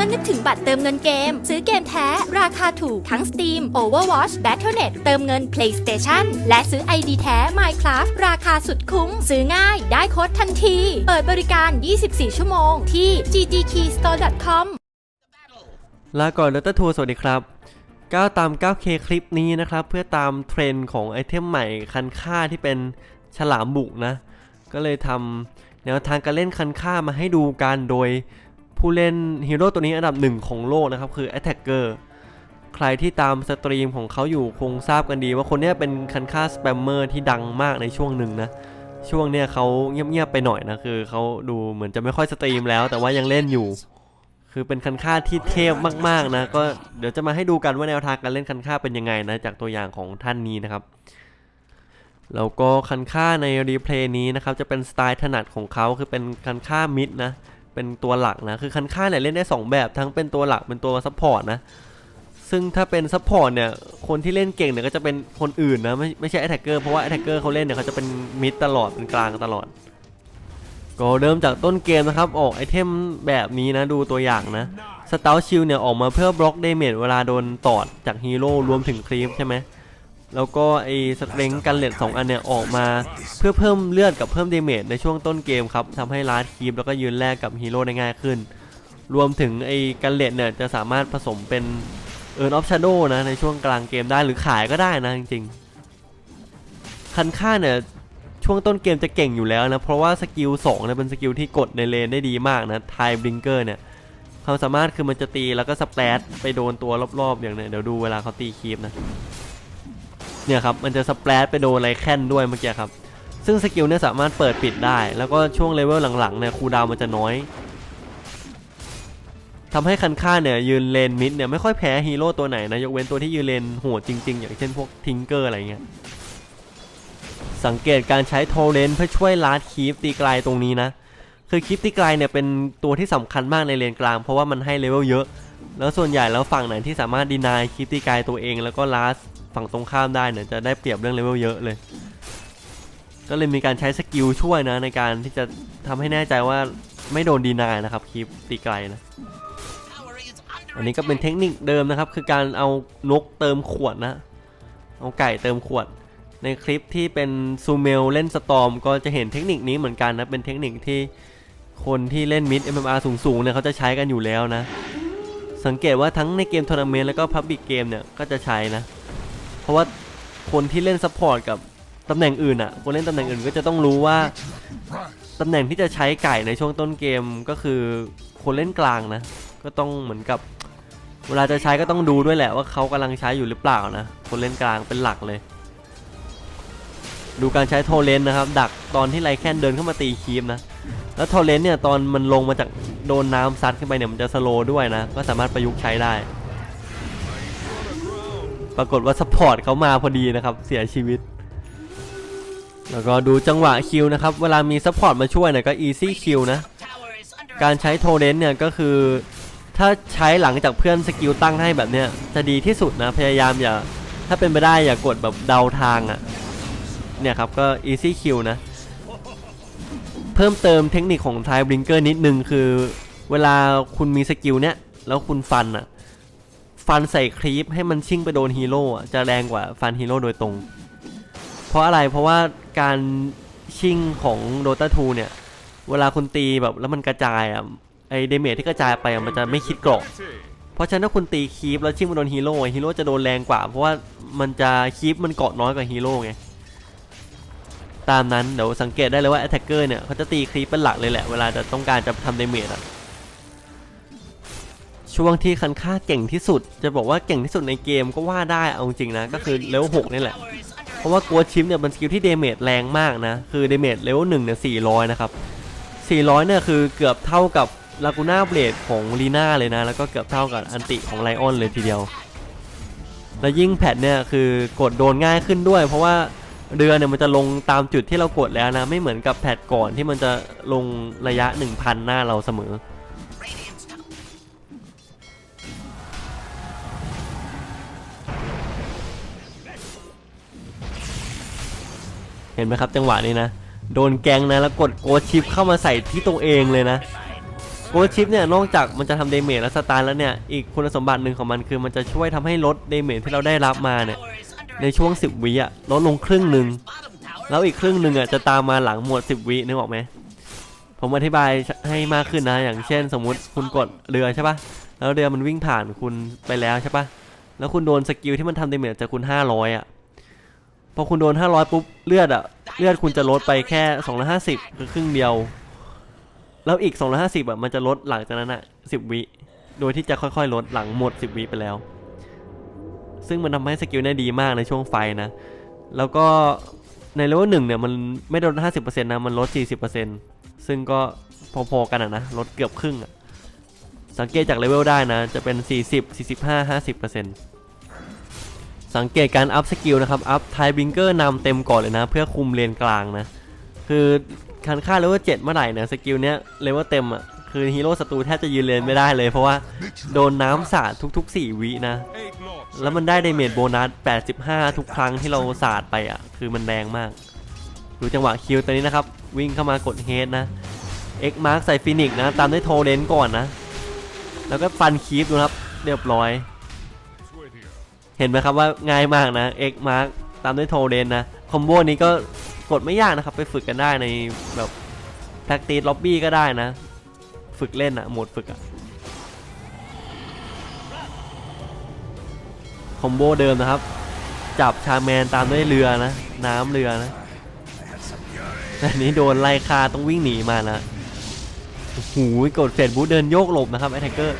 มื่อนึกถึงบัตรเติมเงินเกม ซื้อเกมแท้ ราคาถูกทั้ง Steam Overwatch Battle.net เติมเงิน PlayStation และซื้อ ID แท้ Minecraft ราคาสุดคุ้ม ซื้อง่ายได้โค้ดทันที เปิดบริการ 24 ชั่วโมงที่ ggkeystore.com ลาก่อนดรทัวร์สวัสดีครับก้าวตาม 9K คลิปนี้นะครับ เพื่อตามเทรนด์ของไอเทมใหม่คันค่าที่เป็นฉลามบุกนะ ก็เลยทำแนวทางการเล่นคันค่ามาให้ดูกันโดย ผู้เล่นฮีโร่ตัวนี้อันดับหนึ่งของโลกนะครับคือ Attacker ใครที่ตามสตรีมของเขาอยู่คงทราบกันดี ว่าคนนี้เป็นคันค่าสแปมเมอร์ที่ดังมากในช่วงหนึ่งนะช่วงเนี้ยเขาเงียบๆไปหน่อยนะคือเขาดูเหมือนจะไม่ค่อยสตรีมแล้ว แต่ว่ายังเล่นอยู่ คือเป็นคันค่าที่เทพมากๆนะก็เดี๋ยวจะมาให้ดูกันว่าแนวทางการเล่นคันค่าเป็นยังไงนะจากตัวอย่างของท่านนี้นะครับแล้วก็คันค่าในรีเพลย์นี้นะครับจะเป็นสไตล์ถนัดของเขาคือเป็นคันค่ามิดนะ เป็นตัวหลักนะ คือคันค่าเนี่ยเล่นได้ 2 แบบทั้งเป็นตัวหลักเป็นตัวซัพพอร์ตนะ ซึ่งถ้าเป็นซัพพอร์ตเนี่ย คนที่เล่นเก่งเนี่ยก็จะเป็นคนอื่นนะ ไม่ไม่ใช่แอตแทกเกอร์เพราะว่าแอตแทกเกอร์เขาเล่นเนี่ยเขาจะเป็นมิดตลอดเป็นกลางตลอด ก็เริ่มจากต้นเกมนะครับ ออกไอเทมแบบนี้นะดูตัวอย่างนะสตลชิลเนี่ยออกมาเพื่อบล็อกเดเมจเวลาโดนตอดจากฮีโร่รวมถึงครีปใช่ไหม แล้วก็ไอสเตรงกันเลดสองอันเนี่ยออกมา เพื่อเพิ่มเลือดกับเพิ่มเดเมจในช่วงต้นเกมครับทำให้ลาดคีปแล้วก็ยืนแลกกับฮีโร่ได้ง่ายขึ้น รวมถึงไอกันเลดเนี่ยจะสามารถผสมเป็นเอิร์นออฟชาโดนะในช่วงกลางเกมได้หรือขายก็ได้นะจริงๆ คันค่าเนี่ยช่วงต้นเกมจะเก่งอยู่แล้วนะเพราะว่าสกิล2เนี่ยเป็นสกิลที่กดในเลนได้ดีมากนะไทบลิงเกอร์เนี่ยความสามารถคือมันจะตีแล้วก็สเปรดไปโดนตัวรอบๆอย่างเนี้ยเดี๋ยวดูเวลาเขาตีคีปนะ เนี่ยครับมันจะสเปรดไปโดนอะไรแค่นด้วยเมื่อกี้ครับ ซึ่งสกิลเนี่ยสามารถเปิดปิดได้ แล้วก็ช่วงเลเวลหลังๆเนี่ยคูดาวมันจะน้อยทำให้คันค่าเนี่ยยืนเลนมิดเนี่ยไม่ค่อยแพ้ฮีโร่ตัวไหนนะยกเว้นตัวที่ยืนเลนโหดจริง ๆ อย่างเช่นพวกทิงเกอร์อะไรเงี้ยสังเกตการใช้โทเลนเพื่อช่วยลาดคีฟตีไกลตรงนี้นะ คือคีฟตีไกลเนี่ยเป็นตัวที่สำคัญมากในเลนกลาง เพราะว่ามันให้เลเวลเยอะ แล้วส่วนใหญ่แล้วฝั่งไหนที่สามารถดีนายคีฟตีไกลตัวเอง แล้วก็ลาส ฝั่งตรงข้ามได้เนี่ยจะได้เปรียบเรื่องเลเวลเยอะเลย ก็เลยมีการใช้สกิลช่วยนะในการที่จะทำให้แน่ใจว่าไม่โดนดีนายนะครับคีฟตีไกลนะอันนี้ก็เป็นเทคนิคเดิมนะครับ คือการเอานกเติมขวดนะ เอาไก่เติมขวด ในคลิปที่เป็นซูเมลเล่นสตอมก็จะเห็นเทคนิคนี้เหมือนกันนะ เป็นเทคนิคที่คนที่เล่นมิด MMR สูงๆเนี่ยเขาจะใช้กันอยู่แล้วนะ สังเกตว่าทั้งในเกมทัวร์นาเมนต์แล้วก็พับบิกเกมเนี่ยก็จะใช้นะ ราะว่าคนที่เล่นซัพพอร์ตกับตำแหน่งอื่นอะ่ะคนเล่นตำแหน่งอื่นก็จะต้องรู้ว่าตำแหน่งที่จะใช้ไก่ในช่วงต้นเกมก็คือคนเล่นกลางนะ ก็ต้องเหมือนกับเวลาจะใช้ก็ต้องดูด้วยแหละว่าเขากำลังใช้อยู่หรือเปล่านะ คนเล่นกลางเป็นหลักเลย ดูการใช้โทเลนนะครับ ดักตอนที่ไรแคนเดินเข้ามาตีคีมนะ แล้วโทเลนเนี่ยตอนมันลงมาจากโดนน้ำซัดขึ้นไปเนี่ยมันจะสโลด้วยนะ ก็สามารถประยุกต์ใช้ได้ ปรากฏว่าสปอร์ตเขามาพอดีนะครับ เสียชีวิต แล้วก็ดูจังหวะคิวนะครับ เวลามีซัพพอร์ตมาช่วยเนี่ยก็อีซี่คิวนะ การใช้โทเลนเนี่ยก็คือ ถ้าใช้หลังจากเพื่อนสกิลตั้งให้แบบเนี้ยจะดีที่สุดนะ พยายามอย่า ถ้าเป็นไปได้อย่ากดแบบเดาทางอะ่ะ เนี่ยครับก็ easy kill นะ เพิ่มเติมเทคนิคของ t ท e blinker นิดนึงคือ เวลาคุณมีสกิลเนี้ยแล้วคุณฟันอะ่ะ ฟันใส่ครีปให้มันชิ่งไปโดนฮีโร่จะแรงกว่าฟันฮีโร่โดยตรง เพราะอะไรเพราะว่าการชิ่งของ Dota 2เนี่ย เวลาคุณตีแบบแล้วมันกระจายอะไอเดเมจที่กระจายไปมันจะไม่คิดเกรอกเพราะฉะนั้นถ้าคุณตีคีปแล้วชิ่งมาโดนฮีโร่ฮีโร่จะโดนแรงกว่า เพราะว่ามันจะคีปมันเกาะน้อยกว่าฮีโร่ไงตามนั้นเดี๋ยวสังเกตได้เลยว่า attacker เนี่ยเขาจะตีครีปเป็นหลักเลยแหละเวลาจะต้องการจะทำเดเมจอะ ช่วงที่คันค่าเก่งที่สุด จะบอกว่าเก่งที่สุดในเกมก็ว่าได้เอาจริงนะ ก็คือเลเวลหกนี่แหละ เพราะว่ากัวชิมเนี่ยเป็นสกิลที่เดเมจแรงมากนะ คือเดเมจเลเวลหนึ่งเนี่ยสี่ร้อยนะครับสี่ร้อยเนี่ยคือเกือบเท่ากับลากูน่าเบลดของลีน่าเลยนะ แล้วก็เกือบเท่ากับอันติของไลออนเลยทีเดียว แล้วยิ่งแพทเนี่ยคือกดโดนง่ายขึ้นด้วย เพราะว่าเรือเนี่ยมันจะลงตามจุดที่เรากดแล้วนะ ไม่เหมือนกับแพทก่อนที่มันจะลงระยะ 1,000 หน้าเราเสมอ เห็นไหมครับจังหวะนี้นะ โดนแกงนะแล้วกดโกชิปเข้ามาใส่ที่ตัวเองเลยนะโกชิปเนี่ยนอกจากมันจะทำเดเมจและสตาร์แล้วเนี่ยอีกคุณสมบัติหนึ่งของมันคือมันจะช่วยทำให้ลดเดเมจที่เราได้รับมาเนี่ยในช่วง 10 วิอะลดลงครึ่งหนึ่งแล้วอีกครึ่งหนึ่งอะจะตามมาหลังหมด10 วินึกออกไหมผมอธิบายให้มากขึ้นนะ อย่างเช่น สมมุติคุณกดเรือใช่ปะแล้วเรือมันวิ่งผ่านคุณไปแล้วใช่ปะแล้วคุณโดนสกิลที่มันทำเดเมจจากคุณ 500อะ พอคุณโดน 500 ปุ๊บ เลือดอะเลือดคุณจะลดไปแค่ 250 คือครึ่งเดียว แล้วอีก 250อะมันจะลดหลังจากนั้นอะ10 วิ โดยที่จะค่อยๆ ลดหลังหมด 10 วิไปแล้ว ซึ่งมันทำให้สกิลเนี่ยดีมากในช่วงไฟนะ แล้วก็ในเลเวลหนึ่งเนี่ยมันไม่ได้ลด 50%นะ มันลด 40%ซึ่งก็พอๆกันอะนะ ลดเกือบครึ่งอะสังเกตจากเลเวลได้นะ จะเป็น 40 45 50% สังเกตการอัพสกิลนะครับ อัพไทบิงเกอร์นำเต็มก่อนเลยนะ เพื่อคุมเลนกลางนะ คือคันค่าเลเวล7เมื่อไหร่เนี่ยสกิลเนี้ยเลเวลเต็มอะคือฮีโร่ศัตรูแทบจะยืนเลนไม่ได้เลยเพราะว่าโดนน้ำสาดทุกๆ 4 วินะ แล้วมันได้เดเมจโบนัส 85 ทุกครั้งที่เราสาดไปอะ คือมันแรงมาก ดูจังหวะคิวตัวนี้นะครับ วิ่งเข้ามากดเฮดนะเอ็กมาร์กใส่ฟินิกนะ ตามด้วยโทเลนก่อนนะ แล้วก็ฟันคีฟดูครับ เรียบร้อย เห็นไหมครับว่าง่ายมากนะ X Mark ตามด้วยโทเลนนะ คอมโบนี้ก็กดไม่ยากนะครับ ไปฝึกกันได้ในแบบ practice lobby ก็ได้นะ ฝึกเล่นอะโหมดฝึกอะคอมโบเดิมนะครับ จับชาแมนตามด้วยเรือนะ น้ำเรือนะแต่อันนี้โดนไล่คาต้องวิ่งหนีมานะโอ้โหกดเฟดบูเดินโยกหลบนะครับไอแทเกอร์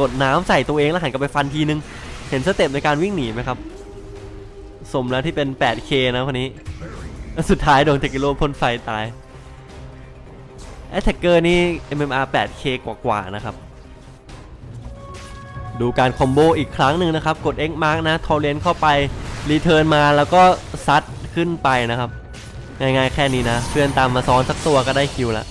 กดน้ำใส่ตัวเองแล้วหันกลับไปฟันทีนึง เห็นสเต็ปในการวิ่งหนีไหมครับ สมแล้วที่เป็น 8K นะคนนี้แล้วสุดท้ายโดนเทกิโร่พ่นไฟตายแอตแทกเกอร์นี่ MMR 8K กว่าๆนะครับ ดูการคอมโบอีกครั้งหนึ่งนะครับ กด X Mark นะ ทอเลนเข้าไป รีเทิร์นมาแล้วก็ซัดขึ้นไปนะครับ ง่ายๆแค่นี้นะ เพื่อนตามมาซ้อนสักตัวก็ได้คิวแล้ว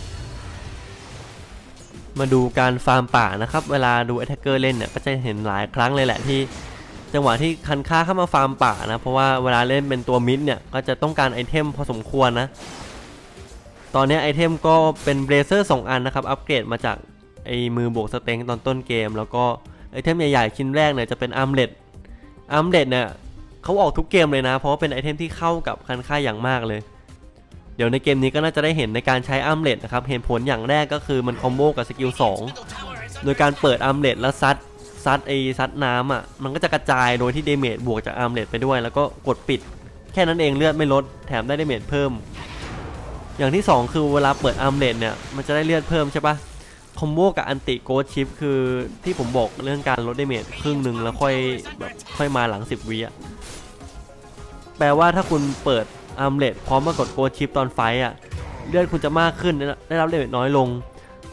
มาดูการฟาร์มป่านะครับ เวลาดู a t t a c k e r เล่นเนี่ยก็จะเห็นหลายครั้งเลยแหละที่ จังหวะที่คันค่าเข้ามาฟาร์มป่านะ เพราะว่าเวลาเล่นเป็นตัวมิดเนี่ยก็จะต้องการไอเทมพอสมควรนะ ตอนนี้ไอเทมก็เป็นเบรเซอร์2อันนะครับ อัปเกรดมาจากไอมือบวกสเต็งตอนต้นเกม แล้วก็ไอเทมใหญ่ๆชิ้นแรกเนี่ยจะเป็นอาร์มเลดอาร์มเลดเนี่ยเขาออกทุกเกมเลยนะ เพราะว่าเป็นไอเทมที่เข้ากับคันค่าอย่างมากเลย เดี๋ยวในเกมนี้ก็น่าจะได้เห็นในการใช้อัมเลดนะครับ เห็นผลอย่างแรกก็คือมันคอมโบกับสกิล2 โดยการเปิดอัมเลดแล้วซัดซัดไอซัดน้ำอะ มันก็จะกระจายโดยที่เดเมจบวกจากอัมเลดไปด้วย แล้วก็กดปิด แค่นั้นเองเลือดไม่ลด แถมได้เดเมจเพิ่ม อย่างที่ 2 คือเวลาเปิดอัมเลดเนี่ย มันจะได้เลือดเพิ่มใช่ปะคอมโบกับอันติโกดชิปคือที่ผมบอกเรื่องการลดเดเมจครึ่งหนึ่งแล้วค่อยแบบค่อยมาหลัง 10วิอะแปลว่าถ้าคุณเปิด อาร์มเลดพร้อมมากดโกชิปตอนไฟอะเลือดคุณจะมากขึ้นได้รับเดเมจน้อยลง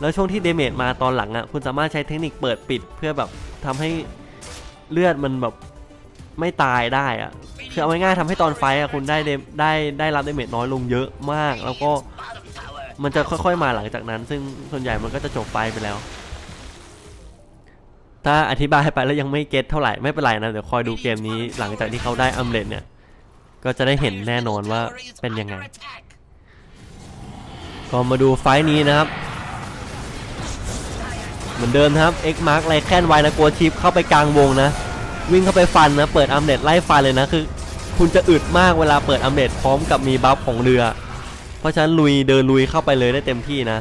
แล้วช่วงที่เดเมจมาตอนหลังอะคุณสามารถใช้เทคนิคเปิดปิดเพื่อแบบทำให้เลือดมันแบบไม่ตายได้อะคือเอาง่ายๆทำให้ตอนไฟอะคุณได้เดได้ได้รับเดเมจน้อยลงเยอะมาก แล้วก็มันจะค่อยๆมาหลังจากนั้น ซึ่งส่วนใหญ่มันก็จะจบไฟไปแล้ว ถ้าอธิบายไปแล้วยังไม่เก็ตเท่าไหร่ไม่เป็นไรนะเดี๋ยวคอยดูเกมนี้หลังจากที่เขาได้อัมเลดเนี่ย ก็จะได้เห็นแน่นอนว่าเป็นยังไง ก็มาดูไฟนี้นะครับ เหมือนเดิมครับ X Mark ไรแคนไวนะโกชิปเข้าไปกลางวงนะ วิ่งเข้าไปฟันนะ เปิดอัมเดตไล่ฟันเลยนะคือ คุณจะอึดมากเวลาเปิดอัมเดตพร้อมกับมีบัฟของเรือ เพราะฉะนั้นลุยเดินลุยเข้าไปเลยได้เต็มที่นะ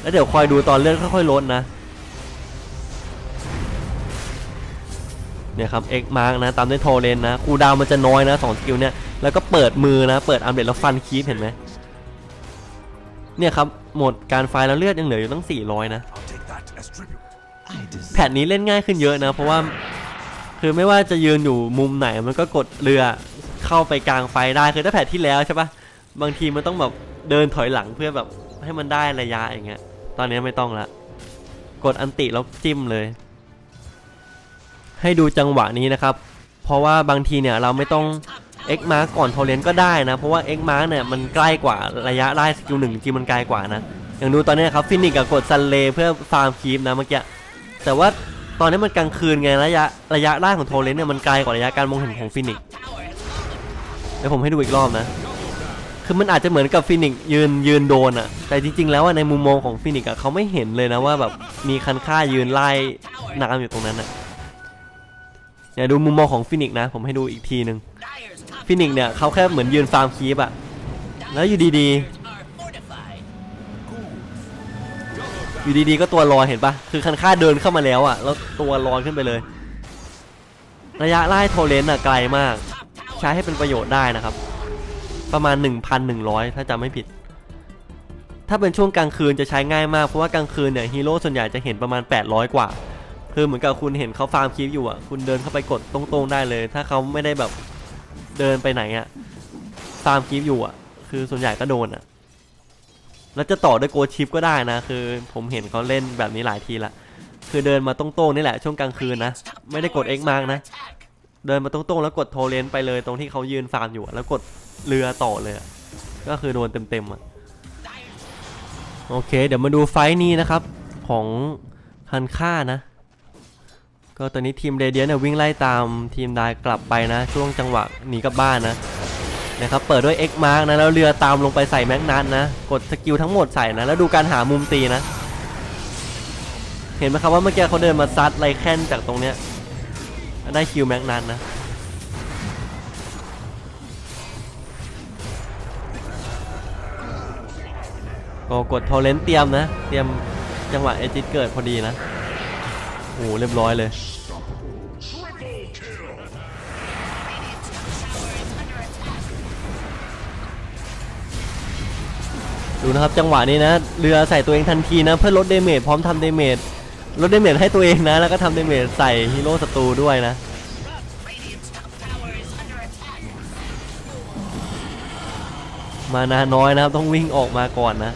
แล้วเดี๋ยวคอยดูตอนเลื่อนค่อยๆลดนะเนี่ยครับ X Mark นะ ตามด้วยโทเลนนะ คูดาวมันจะน้อยนะสองสกิลเนี่ย แล้วก็เปิดมือนะ เปิดอัมเดตแล้วฟันคีฟเห็นไหมเนี่ยครับ หมดการไฟล์แล้วเลือดยังเหลืออยู่ตั้ง 400 นะ I'll take that as tribute. แผ่นนี้เล่นง่ายขึ้นเยอะนะ เพราะว่า คือไม่ว่าจะยืนอยู่มุมไหนมันก็กดเรือเข้าไปกลางไฟได้ คือถ้าแผ่นที่แล้วใช่ปะบางทีมันต้องแบบเดินถอยหลังเพื่อแบบให้มันได้ระยะอย่างเงี้ย ตอนนี้ไม่ต้องละ กดอันติแล้วจิ้มเลย ให้ดูจังหวะนี้นะครับ เพราะว่าบางทีเนี่ยเราไม่ต้อง X Mark ก่อนโทเลนก็ได้นะ เพราะว่า X Mark เนี่ยมันใกล้กว่าระยะไล่สกิลหนึ่งจริงมันไกลกว่านะ อย่างดูตอนนี้ครับฟินิกกับกดซันเลเพื่อฟาร์มคีปนะเมื่อกี้ แต่ว่าตอนนี้มันกลางคืนไงระยะระยะไล่ของโทเลนเนี่ยมันไกลกว่าระยะการมองเห็นของฟินิกเดี๋ยวผมให้ดูอีกรอบนะ คือมันอาจจะเหมือนกับฟินิกยืนยืนโดนอะแต่จริง ๆ แล้วในมุมมองของฟินิกอะเขาไม่เห็นเลยนะว่าแบบมีคันค่ายืนไล่น้ำอยู่ตรงนั้นอะ เนี่ยดูมุมมองของฟินิกซ์นะ ผมให้ดูอีกทีหนึ่งฟินิกซ์เนี่ยเขาแค่เหมือนยืนฟาร์มคีปอะแล้วอยู่ดีๆ อยู่ดีๆ ก็ตัวลอยเห็นปะคือคันค่าเดินเข้ามาแล้วอะแล้วตัวลอยขึ้นไปเลย ระยะไล่โทเลนต์อะไกลมาก ใช้ให้เป็นประโยชน์ได้นะครับ ประมาณ 1,100 ถ้าจำไม่ผิด ถ้าเป็นช่วงกลางคืนจะใช้ง่ายมาก เพราะว่ากลางคืนเนี่ยฮีโร่ส่วนใหญ่จะเห็นประมาณ 800 กว่า คือเหมือนกับคุณเห็นเขาฟาร์มคลิปอยู่อะ คุณเดินเข้าไปกดตรงๆได้เลย ถ้าเขาไม่ได้แบบเดินไปไหนอะ ฟาร์มคลิปอยู่อะ คือส่วนใหญ่ก็โดนอะ แล้วจะต่อด้วยโกชิปก็ได้นะ คือผมเห็นเขาเล่นแบบนี้หลายทีละ คือเดินมาตรงๆนี่แหละช่วงกลางคืนนะ ไม่ได้กด X มากนะ เดินมาตรงๆแล้วกดโทเลนไปเลยตรงที่เขายืนฟาร์มอยู่ แล้วกดเรือต่อเลย ก็คือโดนเต็มๆอะ โอเค เดี๋ยวมาดูไฟนี้นะครับของคันค่านะ ก็ตอนนี้ทีมเรเดียเนี่ยวิ่งไล่ตามทีมไดายกลับไปนะ ช่วงจังหวะหนีกลับบ้านนะนะครับเปิดด้วย X Mark นะแล้วเรือตามลงไปใส่แม็กนัทนะ กดสกิลทั้งหมดใส่นะ แล้วดูการหามุมตีนะ เห็นไหมครับว่าเมื่อกี้เขาเดินมาซัดไรแค้นจากตรงเนี้ยได้คิวแม็กนัทนะก็กดทรเลนเตรียมนะ เตรียมจังหวะเอจิตเกิดพอดีนะ โอ้โหเรียบร้อยเลยดูนะครับจังหวะนี้นะเรือใส่ตัวเองทันทีนะเพื่อลดเดเมจพร้อมทำเดเมจลดเดเมจให้ตัวเองนะแล้วก็ทำเดเมจใส่ฮีโร่ศัตรูด้วยนะมานาน้อยนะครับต้องวิ่งออกมาก่อนนะ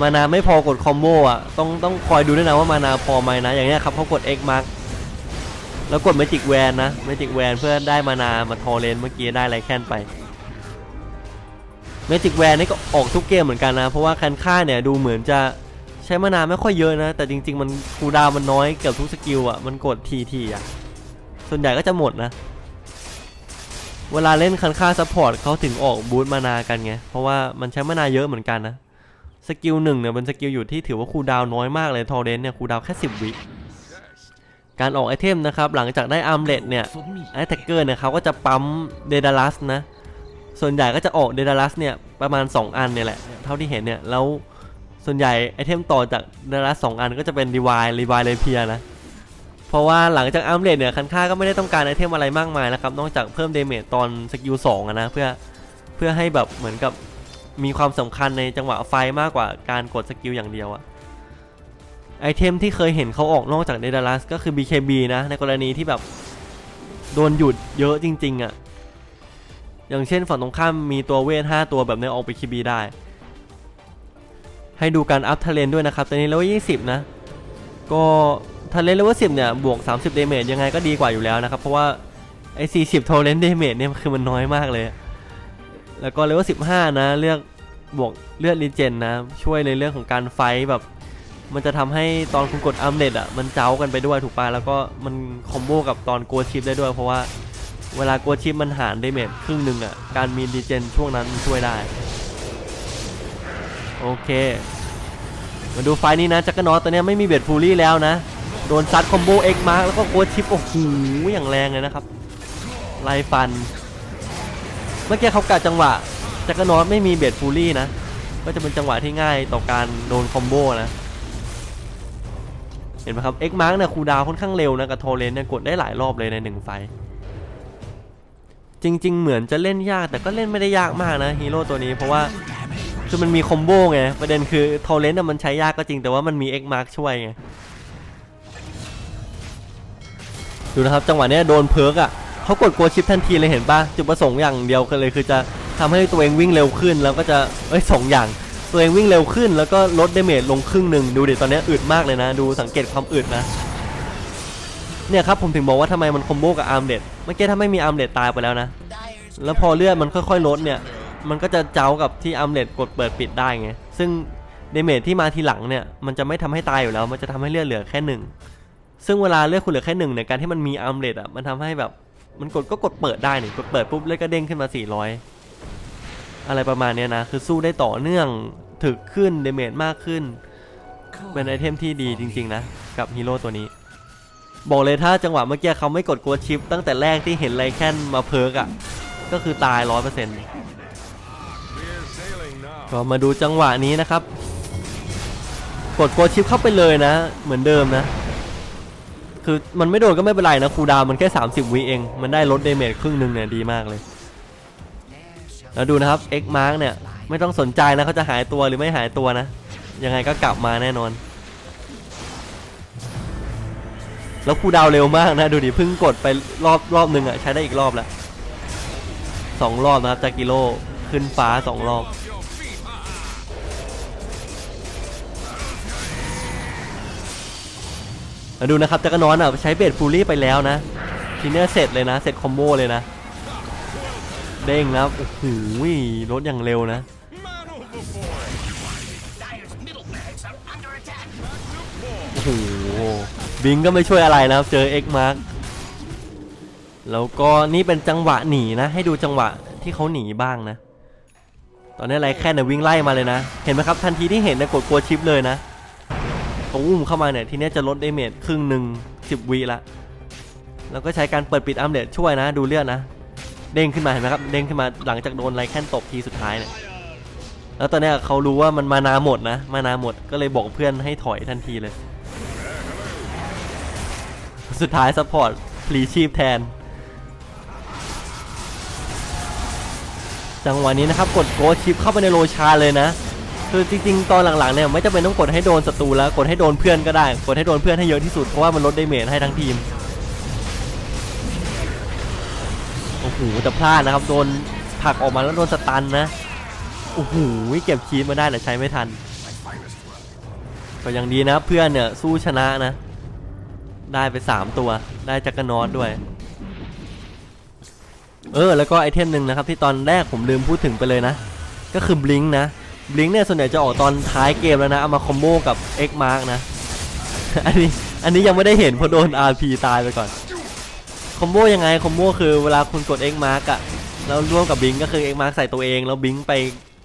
มานาไม่พอกดคอมโบอะต้องต้องคอยดูด้วยนะว่ามานาพอไหมนะ อย่างเงี้ยครับเขากด X Mark แล้วกด Magic w a n นะ Magic w a n เพื่อได้มานามาทอเลนเมื่อกี้ได้ไรแค้นไป Magic w a n นี่ก็ออกทุกเกมเหมือนกันนะ เพราะว่าคันค่าเนี่ยดูเหมือนจะใช้มานาไม่ค่อยเยอะนะ แต่จริง ๆ มันคูดาวมันน้อยเกือบทุกสกิลอะมันกดทีทีอะส่วนใหญ่ก็จะหมดนะ เวลาเล่นคันค่าซัพพอร์ตเขาถึงออกบูทมานากันไงเพราะว่ามันใช้มานาเยอะเหมือนกันนะ สกิลหนึ่งเนี่ยเป็นสกิลอยู่ที่ถือว่าคูดาวน้อยมากเลยทอร์เรนเนี่ยคูดาวแค่10 วิการออกไอเทมนะครับหลังจากได้อาร์มเลตเนี่ยไอแท็กเกอร์เนี่ยเขาก็จะปั๊มเดดาลัสนะส่วนใหญ่ก็จะออกเดดาลัสเนี่ยประมาณ 2 อันเนี่ยแหละเท่าที่เห็นเนี่ยแล้วส่วนใหญ่ไอเทมต่อจากเดดาลัสสองอันก็จะเป็นรีวายรีวายเลเพียนะเพราะว่าหลังจากอาร์มเลตเนี่ยคันค่าก็ไม่ได้ต้องการไอเทมอะไรมากมายนะครับนอกจากเพิ่มเดเมจตอนสกิลสองนะเพื่อเพื่อให้แบบเหมือนกับ มีความสำคัญในจังหวะไฟมากกว่าการกดสกิลอย่างเดียวอะไอเทมที่เคยเห็นเขาออกนอกจากเดดาลัสก็คือ BKB นะ ในกรณีที่แบบ โดนหยุดเยอะจริง ๆอะอย่างเช่นฝั่งตรงข้ามมีตัวเวท 5 ตัวแบบนี้ออกไปคีบีได้ ให้ดูการอัพทะเลนด้วยนะครับ ตอนนี้เลเวล20 นะ ก็ทะเลนเลเวล10 เนี่ย บวก 30 เดเมจยังไงก็ดีกว่าอยู่แล้วนะครับ เพราะว่าไอ้40โทเลนเดเมจเนี่ยคือมันน้อยมากเลย แล้วก็เลเวล15นะเลือกบวกเลือดรีเจนนะ ช่วยในเรื่องของการไฟแบบ มันจะทำให้ตอนคุณกดอัมเลดอะมันเจ้ากันไปด้วยถูกปะแล้วก็มันคอมโบกับตอนโกชิปได้ด้วย เพราะว่าเวลาโกชิปมันหารเดเมจครึ่งหนึ่งอะการมีดีเจนช่วงนั้นช่วยได้ โอเคมาดูไฟนี้นะจักรนอตตัวเนี้ยไม่มีเบดฟูลี่แล้วนะ โดนซัดคอมโบเอ็กมาร์แล้วก็โกชิปโอ้โหอย่างแรงเลยนะครับไล่ฟัน เมื่อกี้เขากะจังหวะจักรนอตไม่มีเบดฟูลี่นะ ก็จะเป็นจังหวะที่ง่ายต่อการโดนคอมโบนะ เห็นไหมครับ X Mark เนี่ยคูดาวค่อนข้างเร็วนะกับโทเลนเนี่ยกดได้หลายรอบเลยในหนึ่งไฟ จริง ๆ เหมือนจะเล่นยากแต่ก็เล่นไม่ได้ยากมากนะฮีโร่ตัวนี้เพราะว่าคือมันมีคอมโบไงประเด็นคือโทเลนต์มันใช้ยากก็จริงแต่ว่ามันมี X Mark ช่วยไงดูนะครับจังหวะเนี้ยโดนเพิร์กอะ เขากดโกชิปทันทีเลยเห็นปะจุดประสงค์อย่างเดียวกันเลยคือจะทำให้ตัวเองวิ่งเร็วขึ้น แล้วก็จะเอ้ยสองอย่าง ตัวเองวิ่งเร็วขึ้น แล้วก็ลดเดเมจลงครึ่งหนึ่งดูดิตอนนี้อึดมากเลยนะ ดูสังเกตความอึดนะเนี่ยครับผมถึงบอกว่าทำไมมันคอมโบกับอาร์มเด็ดเมื่อกี้ถ้าไม่มีอาร์มเด็ดตายไปแล้วนะ แล้วพอเลือดมันค่อยๆลดเนี่ย มันก็จะเจ้ากับที่อาร์มเด็ดกดเปิดปิดได้ไง ซึ่งเดเมจที่มาทีหลังเนี่ยมันจะไม่ทำให้ตายอยู่แล้ว มันจะทำให้เลือดเหลือแค่หนึ่งซึ่งเวลาเลือดคุณเหลือแค่หนึ่งเนี่ยการที่มันมีอาร์มเด็ดอะมันทำให้แบบ มันกดก็กดเปิดได้นี่กดเปิดปุ๊บเลือดก็เด้งขึ้นมา 400 อะไรประมาณเนี้ยนะ คือสู้ได้ต่อเนื่องถึกขึ้นเดเมจมากขึ้น เป็นไอเทมที่ดีจริง ๆ นะ กับฮีโร่ตัวนี้ บอกเลยถ้าจังหวะเมื่อกี้เขาไม่กดกลัวชิป ตั้งแต่แรกที่เห็นไรแค่นมาเพิร์กอะ่ะ ก็คือตายร้อยเปอร์เซ็นต์ก็มาดูจังหวะนี้นะครับ กดกลัวชิปเข้าไปเลยนะ เหมือนเดิมนะ คือมันไม่โดนก็ไม่เป็นไรนะคูดาวมันแค่ 30วิเอง มันได้ลดเดเมจครึ่งหนึ่งเนี่ยดีมากเลย แล้วดูนะครับ X Mark เนี่ย ไม่ต้องสนใจนะเขาจะหายตัวหรือไม่หายตัวนะ ยังไงก็กลับมาแน่นอน แล้วคูดาวเร็วมากนะ ดูดิเพิ่งกดไปรอบรอบหนึ่งอะใช้ได้อีกรอบแล้วสองรอบนะครับจากกิโลขึ้นฟ้าสองรอบ มาดูนะครับจักรนอนอะใช้เบสฟูลี่ไปแล้วนะทีเนี้ยเสร็จเลยนะ เสร็จคอมโบเลยนะ เด้งนะโอ้โหรถอย่างเร็วนะโอ้โหบิงก็ไม่ช่วยอะไรนะครับ เจอเอ็กมาร์แล้วก็นี่เป็นจังหวะหนีนะ ให้ดูจังหวะที่เขาหนีบ้างนะ ตอนนี้ไรแค่เนี่ยวิ่งไล่มาเลยนะ เห็นไหมครับทันทีที่เห็นเนี่ยกดกลัวชิปเลยนะ เขาอุ้มเข้ามาเนี่ยทีเนี้ยจะลดเดเมจครึ่งหนึ่งสิบวิละแล้วก็ใช้การเปิดปิดอัมเดตช่วยนะ ดูเลือดนะ เด้งขึ้นมาเห็นไหมครับเด้งขึ้นมาหลังจากโดนไรแค่นตบทีสุดท้ายเนี่ยแล้วตอนเนี้ยเขารู้ว่ามันมานาหมดนะ มานาหมดก็เลยบอกเพื่อนให้ถอยทันทีเลย สุดท้ายซัพพอร์ตพลีชีพแทน จังหวะนี้นะครับกดโกชิปเข้าไปในโลชาเลยนะ คือจริงๆ ตอนหลังๆเนี่ยไม่จำเป็นต้องกดให้โดนศัตรูแล้วกดให้โดนเพื่อนก็ได้ กดให้โดนเพื่อนให้เยอะที่สุดเพราะว่ามันลดเดเมจให้ทั้งทีมโอ้โหแต่พลาดนะครับโดนผลักออกมาแล้วโดนสตันนะโอ้โหเก็บชีสมาได้แต่ใช้ไม่ทันก็ยังดีนะเพื่อนเนี่ยสู้ชนะนะ ได้ไป 3 ตัวได้จักรนอตด้วย เออแล้วก็ไอเทมหนึ่งนะครับที่ตอนแรกผมลืมพูดถึงไปเลยนะ ก็คือบลิงนะ บลิงเนี่ยส่วนใหญ่จะออกตอนท้ายเกมแล้วนะ เอามาคอมโบกับ X Mark นะ อันนี้อันนี้ยังไม่ได้เห็นเพราะโดน RP ตายไปก่อน คอมโบยังไง คอมโบคือเวลาคุณกด X Mark อะแล้วร่วมกับบิงก็คือ X Mark ใส่ตัวเอง แล้วบิงไป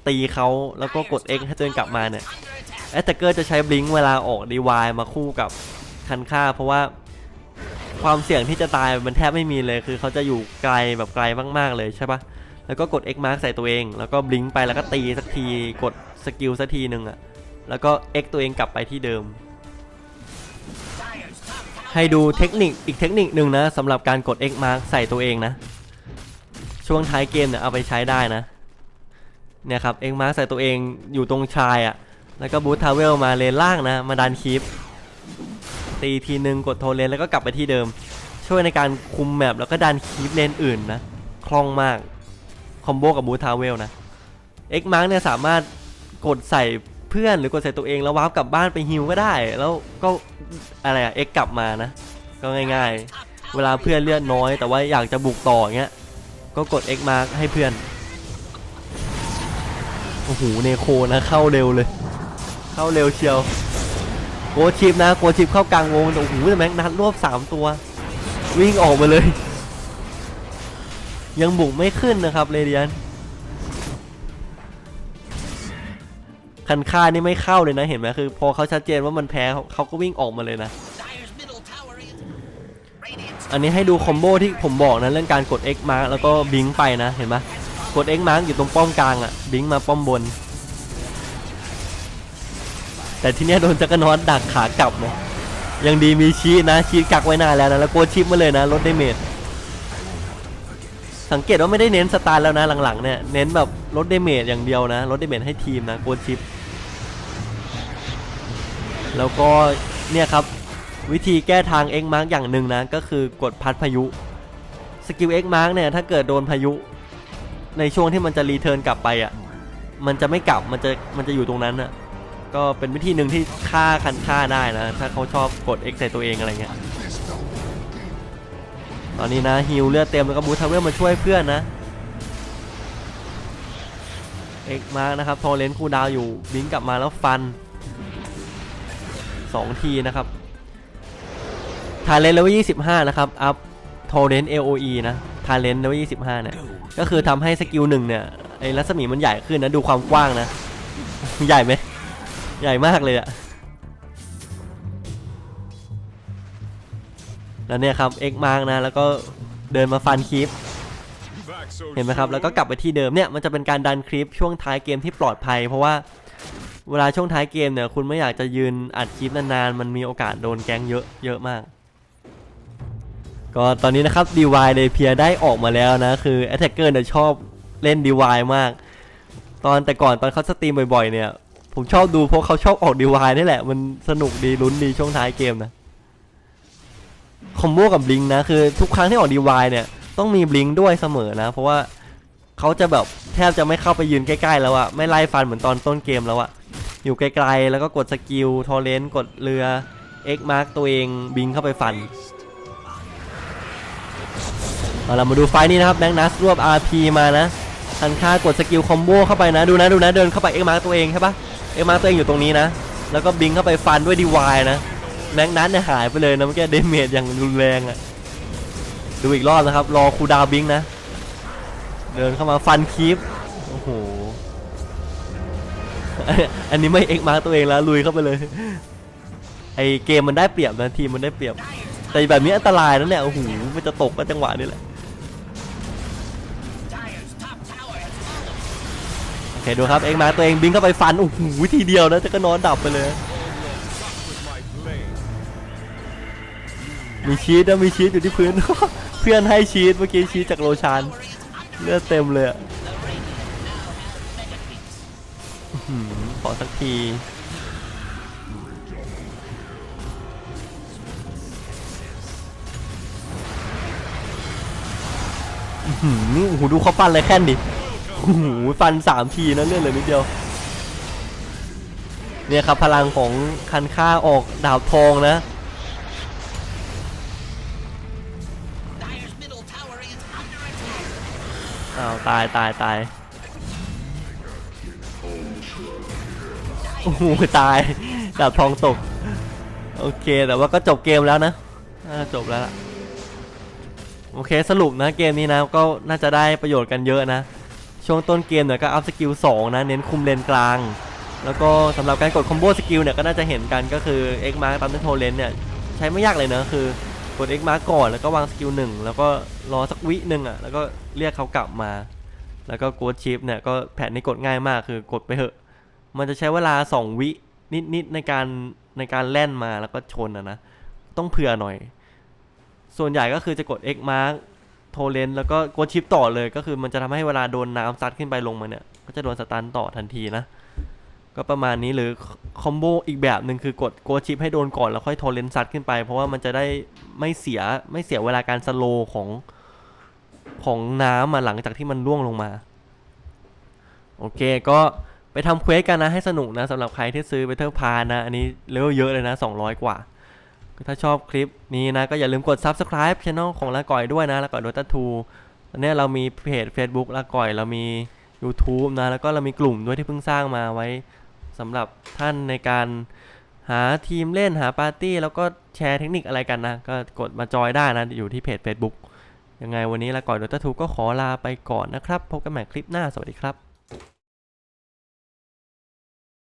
ตีเขาแล้วก็กด X ให้ตัวเองกลับมาเนี่ยแอตแทกเกอร์จะใช้บลิงเวลาออกดีวายมาคู่กับคันค่า เพราะว่าความเสี่ยงที่จะตายมันแทบไม่มีเลยคือเขาจะอยู่ไกลแบบไกลมากๆเลยใช่ปะ แล้วก็กด X Mark ใส่ตัวเอง แล้วก็บลิงไปแล้วก็ตีสักที กดสกิลสักทีหนึ่งอะแล้วก็ X ตัวเองกลับไปที่เดิม ให้ดูเทคนิคอีกเทคนิคหนึ่งนะสำหรับการกด X Mark ใส่ตัวเองนะ ช่วงท้ายเกมเนี่ยเอาไปใช้ได้นะ เนี่ยครับ X Mark ใส่ตัวเองอยู่ตรงชายอะ่ะแล้วก็บูททาวเวลมาเลนล่างนะ มาดันคีปตีทีหนึ่งกดโทเลนแล้วก็กลับไปที่เดิม ช่วยในการคุมแมปแล้วก็ดันคีปเลนอื่นนะคล่องมาก คอมโบกับบูทาวเวลนะ X Mark เนี่ยสามารถกดใส่เพื่อนหรือกดใส่ตัวเองแล้ววาร์ปกลับบ้านไปฮิวก็ได้ แล้วก็อะไรอะ X กกลับมานะ ก็ง่ายๆ เวลาเพื่อนเลือดน้อย แต่ว่าอยากจะบุกต่อเงี้ยก็กด X Mark ให้เพื่อน โอ้โห เนโคนะเข้าเร็วเลย เข้าเร็วเชียว โกชิปนะ โกชิปเข้ากลางวง โอ้โหแต่แม็กนัดรวบสามตัว วิ่งออกมาเลย ยังบุกไม่ขึ้นนะครับเรเดียนคันค่านี่ไม่เข้าเลยนะเห็นไหมคือ พอเขาชัดเจนว่ามันแพ้เขาก็วิ่งออกมาเลยนะอันนี้ให้ดูคอมโบที่ผมบอกนะเรื่องการกด X mark แล้วก็บิงไปนะเห็นปะกด X mark อยู่ตรงป้อมกลางอะ่ะบิงมาป้อมบน แต่ที่เนี้ยโดนจักรนอตดักขากลับนะยังดีมีชีสนะชีสกักไว้นานแล้วนะแล้วโกชิปมาเลยนะลดได้เมจ สังเกตว่าไม่ได้เน้นสตาร์แล้วนะหลังๆเนี่ยเน้นแบบลดเดเมจอย่างเดียวนะลดเดเมจให้ทีมนะโกดชิป แล้วก็เนี่ยครับวิธีแก้ทาง X Mark อย่างหนึ่งนะก็คือกดพัดพายุสกิล X Mark เนี่ยถ้าเกิดโดนพายุ ในช่วงที่มันจะรีเทิร์นกลับไปอะมันจะไม่กลับมันจะมันจะอยู่ตรงนั้นอะก็เป็นวิธีหนึ่งที่ฆ่าคันฆ่าได้นะ ถ้าเขาชอบกด X ใส่ตัวเองอะไรเงี้ย ตอนนี้นะฮิวเลือดเต็มแล้วก็บูทาวเวลมาช่วยเพื่อนนะ X Mark นะครับโทเลนคูดาวอยู่บิงกลับมาแล้วฟัน 2 ทีนะครับทาเลนเลเวล25 นะครับ อัพโทเรน LOE นะทาเลนเลเวล25 เนี่ย ก็คือทำให้สกิลหนึ่งเนี่ย ไอ้รัศมีมันใหญ่ขึ้นนะ ดูความกว้างนะ ใหญ่ไหม ใหญ่มากเลยอะ แล้วเนี่ยครับ X Mark นะแล้วก็เดินมาฟันคลิปเห็นไหมครับแล้วก็กลับไปที่เดิมเนี่ยมันจะเป็นการดันคลิปช่วงท้ายเกมที่ปลอดภัย เพราะว่าเวลาช่วงท้ายเกมเนี่ยคุณไม่อยากจะยืนอัดคลิปนานๆ มันมีโอกาสโดนแก๊งเยอะเยอะมาก ก็ตอนนี้นะครับ DY เลยเพียได้ออกมาแล้วนะ คือ Attacker เนี่ยชอบเล่น DY มาก ตอนแต่ก่อนตอนเขาสตรีมบ่อยๆเนี่ย ผมชอบดูเพราะเขาชอบออก DY นี่แหละ มันสนุกดีลุ้นดีช่วงท้ายเกมนะ คอมโบกับบลิงนะคือทุกครั้งที่ออก DY เนี่ยต้องมีบลิงด้วยเสมอนะ เพราะว่าเขาจะแบบแทบจะไม่เข้าไปยืนใกล้ๆแล้วอะไม่ไล่ฟันเหมือนตอนต้นเกมแล้วอะอยู่ไกลๆแล้วก็กดสกิลทอร์เรนต์กดเรือ X Mark ตัวเองบิงเข้าไปฟันเอาล่ะมาดูไฟนี้นะครับแบงค์นัสรวบ RP มานะทันค่ากดสกิลคอมโบเข้าไปนะดูนะดูนะเดินเข้าไป X Mark ตัวเองใช่ปะ X Mark ตัวเองอยู่ตรงนี้นะ แล้วก็บิงเข้าไปฟันด้วย DY นะ แบงค์นัสเนี่ยหายไปเลยนะเมื่อกี้เดเมจอย่างรุนแรงอะดูอีกรอบนะครับ รอคูดาวบิงนะ เดินเข้ามาฟันคีปโอ้โหอันนี้ไม่เอ็กมาตัวเองแล้วลุยเข้าไปเลยไอเกมมันได้เปรียบนะทีมมันได้เปรียบ แต่แบบนี้อันตรายนะเนี่ยโอ้โหมันจะตกก็จังหวะนี้แหละโอเคดูครับเอ็กมาตัวเองบิงเข้าไปฟันโอ้โหทีเดียวนะจะก็นอนดับไปเลย มีชีสนะมีชีสอยู่ที่พื้น เพื่อนให้ชีสเมื่อกี้ชีสจากโรชานเลือดเต็มเลยอะอื้อหือขอสักทีอื้อหือนี่โอ้โหดูเขาฟันเลยแค่นดิโอ้โหฟันสามทีนะเลือดเหลยนิดเดียว เนี่ยครับพลังของคันค่าออกดาบทองนะ attack. อ้าตายตายตายโอ้โหตายดาบทองตก โอเค แต่ว่าก็จบเกมแล้วนะจบแล้วโอเคสรุปนะเกมนี้นะก็น่าจะได้ประโยชน์กันเยอะนะ ช่วงต้นเกมเนี่ยก็อัพสกิล2นะ เน้นคุมเลนกลาง แล้วก็สำหรับการกดคอมโบสกิลเนี่ยก็น่าจะเห็นกันก็คือ X Mark ตามที่โทเลนเนี่ย ใช้ไม่ยากเลยเนะคือ กด X Mark ก่อนแล้วก็วางสกิลหนึ่งแล้วก็รอสักวิหนึ่งอะแล้วก็เรียกเขากลับมา แล้วก็กดชิปเนี่ยก็แผนนี้กดง่ายมากคือกดไปเถอะ มันจะใช้เวลา 2 วินิดๆในการในการแล่นมาแล้วก็ชนอะนะ ต้องเผื่อหน่อย ส่วนใหญ่ก็คือจะกด X Mark โทเลนแล้วก็กดชิปต่อเลยก็คือมันจะทำให้เวลาโดนน้ำซัดขึ้นไปลงมาเนี่ยก็จะโดนสตันต่อทันทีนะ ก็ประมาณนี้หรือคอมโบอีกแบบหนึ่งคือกดโกชิปให้โดนก่อนแล้วค่อยโทเลนซัดขึ้นไป เพราะว่ามันจะได้ไม่เสียไม่เสียเวลาการสโลของของน้ำมาหลังจากที่มันร่วงลงมา โอเคก็ไปทำเควสกันนะให้สนุกนะสำหรับใครที่ซื้อเบเทอร์พานะ อันนี้เลเวลเยอะเลยนะ 200 กว่า ถ้าชอบคลิปนี้นะ ก็อย่าลืมกด Subscribe Channel ของละก่อยด้วยนะละก่อยโดตาทูตอนนี้เรามีเพจ Facebook ละก่อยเรามี YouTube นะ แล้วก็เรามีกลุ่มด้วยที่เพิ่งสร้างมาไว้ สำหรับท่านในการหาทีมเล่นหาปาร์ตี้ แล้วก็แชร์เทคนิคอะไรกันนะ ก็กดมาจอยได้นะ อยู่ที่เพจ Facebook ยังไงวันนี้ละก่อนโดตาทูก็ขอลาไปก่อนนะครับ พบกันใหม่คลิปหน้าสวัสดีครับ